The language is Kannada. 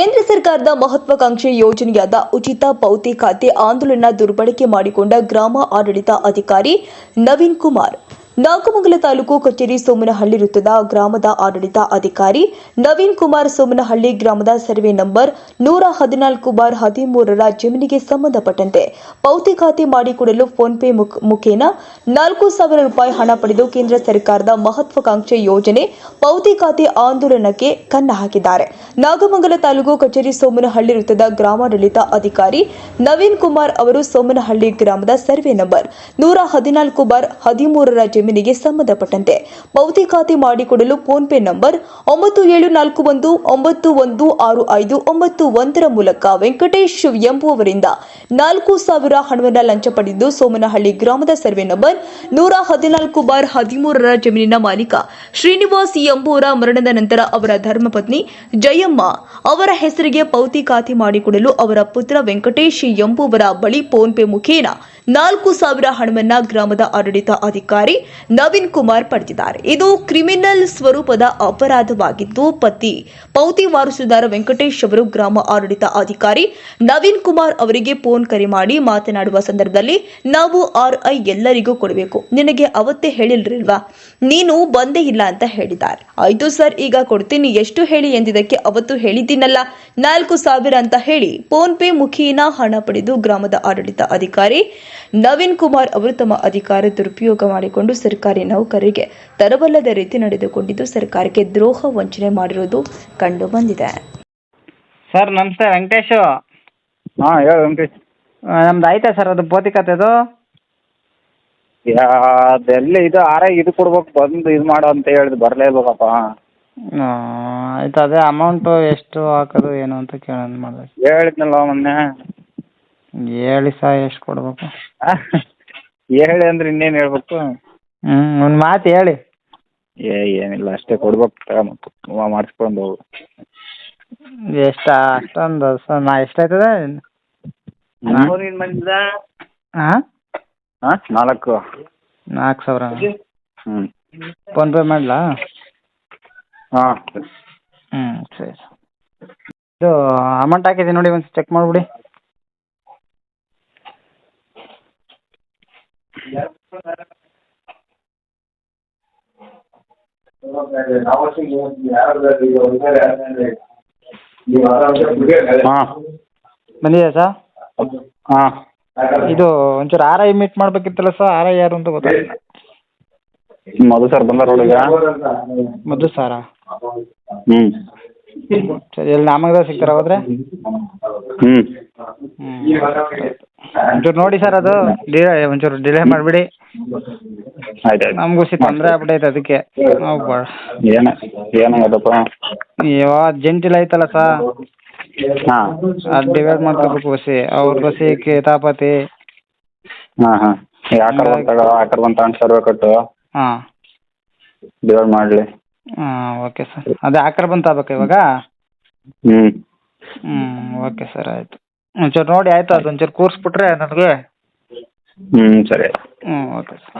ಕೇಂದ್ರ ಸರ್ಕಾರದ ಮಹತ್ವಾಕಾಂಕ್ಷಿ ಯೋಜನೆಯಾದ ಉಚಿತ ಪೌತಿ ಖಾತೆ ಆಂದೋಲನ ದುರ್ಬಳಕೆ ಮಾಡಿಕೊಂಡ ಗ್ರಾಮ ಆಡಳಿತ ಅಧಿಕಾರಿ ನವೀನ್ ಕುಮಾರ್. ನಾಗಮಂಗಲ ತಾಲೂಕು ಕಚೇರಿ ಸೋಮನಹಳ್ಳಿ ವೃತ್ತದ ಗ್ರಾಮದ ಆಡಳಿತ ಅಧಿಕಾರಿ ನವೀನ್ ಕುಮಾರ್ ಸೋಮನಹಳ್ಳಿ ಗ್ರಾಮದ ಸರ್ವೆ ನಂಬರ್ ನೂರ ಹದಿನಾಲ್ಕು ಬಾರ್ ಹದಿಮೂರರ ಜಮೀನಿಗೆ ಸಂಬಂಧಪಟ್ಟಂತೆ ಪೌತಿ ಖಾತೆ ಮಾಡಿಕೊಡಲು ಫೋನ್ ಪೇ ಮುಖೇನ ನಾಲ್ಕು ಸಾವಿರ ರೂಪಾಯಿ ಹಣ ಪಡೆದು ಕೇಂದ್ರ ಸರ್ಕಾರದ ಮಹತ್ವಾಕಾಂಕ್ಷೆ ಯೋಜನೆ ಪೌತಿ ಖಾತೆ ಆಂದೋಲನಕ್ಕೆ ಕನ್ನ ಹಾಕಿದ್ದಾರೆ. ನಾಗಮಂಗಲ ತಾಲೂಕು ಕಚೇರಿ ಸೋಮನಹಳ್ಳಿ ವೃತ್ತದ ಗ್ರಾಮಾಡಳಿತ ಅಧಿಕಾರಿ ನವೀನ್ ಕುಮಾರ್ ಅವರು ಸೋಮನಹಳ್ಳಿ ಗ್ರಾಮದ ಸರ್ವೆ ನಂಬರ್ ನೂರ ಹದಿನಾಲ್ಕು ಬಾರ್ ಹದಿಮೂರರ ಜಮೀನಿಗೆ ಸಂಬಂಧಪಟ್ಟಂತೆ ಪೌತಿ ಖಾತೆ ಮಾಡಿಕೊಡಲು ಫೋನ್ ಪೇ ನಂಬರ್ ಒಂಬತ್ತು ಏಳು ನಾಲ್ಕು ಒಂದು ಒಂಬತ್ತು ಒಂದು ಆರು ಐದು ಒಂಬತ್ತು ಒಂದರ ಮೂಲಕ ವೆಂಕಟೇಶ್ ಎಂಬುವವರಿಂದ ನಾಲ್ಕು ಸಾವಿರ ಹಣವನ್ನು ಲಂಚ ಪಡೆದು ಸೋಮನಹಳ್ಳಿ ಗ್ರಾಮದ ಸರ್ವೆ ನಂಬರ್ ನೂರ ಹದಿನಾಲ್ಕು ಬಾರ್ ಹದಿಮೂರರ ಜಮೀನಿನ ಮಾಲೀಕ ಶ್ರೀನಿವಾಸ್ ಎಂಬುವರ ಮರಣದ ನಂತರ ಅವರ ಧರ್ಮಪತ್ನಿ ಜಯಮ್ಮ ಅವರ ಹೆಸರಿಗೆ ಪೌತಿ ಖಾತೆ ಮಾಡಿಕೊಡಲು ಅವರ ಪುತ್ರ ವೆಂಕಟೇಶ್ ಎಂಬುವರ ಬಳಿ ಫೋನ್ ಪೇ ಮುಖೇನ ನಾಲ್ಕು ಸಾವಿರ ಹಣವನ್ನ ಗ್ರಾಮದ ಆಡಳಿತ ಅಧಿಕಾರಿ ನವೀನ್ ಕುಮಾರ್ ಪಡೆದಿದ್ದಾರೆ. ಇದು ಕ್ರಿಮಿನಲ್ ಸ್ವರೂಪದ ಅಪರಾಧವಾಗಿದ್ದು, ಪತಿ, ಪೌತಿ ವಾರಸುದಾರ ವೆಂಕಟೇಶ್ ಅವರು ಗ್ರಾಮ ಆಡಳಿತ ಅಧಿಕಾರಿ ನವೀನ್ ಕುಮಾರ್ ಅವರಿಗೆ ಫೋನ್ ಕರೆ ಮಾಡಿ ಮಾತನಾಡುವ ಸಂದರ್ಭದಲ್ಲಿ ನಾವು ಆರ್ಐ ಎಲ್ಲರಿಗೂ ಕೊಡಬೇಕು. ನಿನಗೆ ಅವತ್ತೇ ಹೇಳಿಲ್ರಿಲ್ವಾ? ನೀನು ಬಂದೇ ಇಲ್ಲ ಅಂತ ಹೇಳಿದ್ದಾರೆ. ಆಯ್ತು ಸರ್, ಈಗ ಕೊಡ್ತೀನಿ. ಎಷ್ಟು ಹೇಳಿ ಎಂದಿದ್ದಕ್ಕೆ ಅವತ್ತು ಹೇಳಿದ್ದೀನಲ್ಲ. ನಾಲ್ಕು ಸಾವಿರ ಅಂತ ಹೇಳಿ ಫೋನ್ ಪೇ ಮುಖೇನ ಹಣ ಪಡೆದು ಗ್ರಾಮದ ಆಡಳಿತ ಅಧಿಕಾರಿ ನವೀನ್ ಕುಮಾರ್ ಅವರು ತಮ್ಮ ಅಧಿಕಾರ ದುರುಪಯೋಗ ಮಾಡಿಕೊಂಡು ಸರ್ಕಾರಿ ನೌಕರರಿಗೆ ತರಬಲ್ಲದ ರೀತಿ ನಡೆದುಕೊಂಡಿದ್ದು ಸರ್ಕಾರಕ್ಕೆ ದ್ರೋಹ ವಂಚನೆ ಮಾಡಿರುವುದು ಕಂಡು ಬಂದಿದೆ. ಸರ್ ನಮಸ್ತೆ ವೆಂಕಟೇಶ್. ಹಾಂ ಹೇಳು ವೆಂಕಟೇಶ್. ಆ, ನಮ್ದು ಆಯ್ತಾ ಸರ್ ಅದು ಪೋತಿಕತೆದು ಯಾ ಅದೆಲ್ಲ ಇದು ಆರ ಇದು ಕೊಡ್ಬೇಕು ಬಂದು ಇದು ಮಾಡು ಅಂತ ಹೇಳಿದ್ ಬರಲೇಬೇಕಪ್ಪ ಆಯ್ತು ಅದೇ ಅಮೌಂಟು ಎಷ್ಟು ಹಾಕೋದು ಏನು ಅಂತ ಕೇಳೋಣ ಮಾಡಿದೆ ಹೇಳಿದ್ನಲ್ಲ ಮೊನ್ನೆ. ಹೇಳಿ ಸಾ ಎಷ್ಟು ಕೊಡ್ಬೇಕು? ಹೇಳಿ ಅಂದ್ರೆ ಇನ್ನೇನು ಹೇಳ್ಬೇಕು? ಹ್ಞೂ ಒಂದು ಮಾತು ಹೇಳಿ. ಏ ಏನಿಲ್ಲ ಅಷ್ಟೇ ಕೊಡ್ಬೇಕು ಮತ್ತೆ ಮಾಡಿಸ್ಕೊಂಡು ಹೋಗು. ಎಷ್ಟು ಅಷ್ಟೊಂದು ಸರ್ ನಾ ಎಷ್ಟಾಯ್ತದ? ಹಾಂ ಹಾಂ ನಾಲ್ಕು. ನಾಲ್ಕು ಸಾವಿರ. ಹ್ಞೂ ಫೋನ್ಪೇ ಮಾಡಲಾ? ಹಾಂ. ಹ್ಞೂ ಸರಿ ಇದು ಅಮೌಂಟ್ ಹಾಕಿದ್ದೀನಿ ನೋಡಿ ಒಂದು ಚೆಕ್ ಮಾಡಿಬಿಡಿ. ಹಾಂ. ಬಂದಿದೆ ಸರ್ ಹಾಂ. ಇದು ಒಂಚೂರು ಆರ್ ಐ ಮೀಟ್ ಮಾಡ್ಬೇಕಿತ್ತಲ್ಲ ಸರ್ ಆರ್ ಐ ಯಾರು ಅಂತ ಗೊತ್ತಾಗಿಲ್ಲ ಮಧು ಸರ್ ಬಂದಾರ ಈಗ? ಮಧು ಸಾರಾ ಹ್ಞೂ ಸರಿ ಎಲ್ಲಿ ನಾಮಗದಾಗ ಸಿಗ್ತಾರ ಹೋದ್ರೆ? ಹ್ಞೂ ಹ್ಞೂ ಒಂಚೂರು ನೋಡಿ ಸರ್ ಅದು ಡಿಲೇ ಒಂಚೂರು ಡಿಲೇ ಮಾಡಿಬಿಡಿ. ಆಯ್ತು ಆಯ್ತು. ನಮಗೂ ಸಿ ತೊಂದರೆ ಆಗ್ಬಿಟೈತೆ ಅದಕ್ಕೆ. ನಾವು ಭಾಳ ಏನು ಏನಾಗದಪ್ಪ ಅಯ್ಯೋ ಅರ್ಜೆಂಟಿಲ್ ಐತಲ್ಲ ಸರ್ ಹಾಂ. ಅದು ಡಿವೈಡ್ ಮಾಡ್ಕೋಬೇಕು ಬಸ್ಸಿ ಅವ್ರ ಬಸ್ಸಿ ಕಿತಾಪತಿ ಹಾಂ ಹಾಂ. ಯಾಕರ್ ಬಂತ ಯಾಕರ್ ಬಂತ ಕಟ್ಟು ಹಾಂ. ಡಿವೈಡ್ ಮಾಡಲಿ. ಹಾಂ ಓಕೆ ಸರ್. ಅದೇ ಆಕರ್ ಬಂತ ಆಗ್ಬೇಕು ಇವಾಗ? ಹ್ಞೂ ಹ್ಞೂ ಓಕೆ ಸರ್ ಆಯಿತು. ಒಂಚೂರು ನೋಡಿ ಆಯಿತಾ ಅದು ಒಂಚೂರು ಕೂರಿಸ್ಬಿಟ್ರೆ ನನಗೆ. ಹ್ಞೂ ಸರಿ ಹ್ಞೂ ಓಕೆ ಸರ್.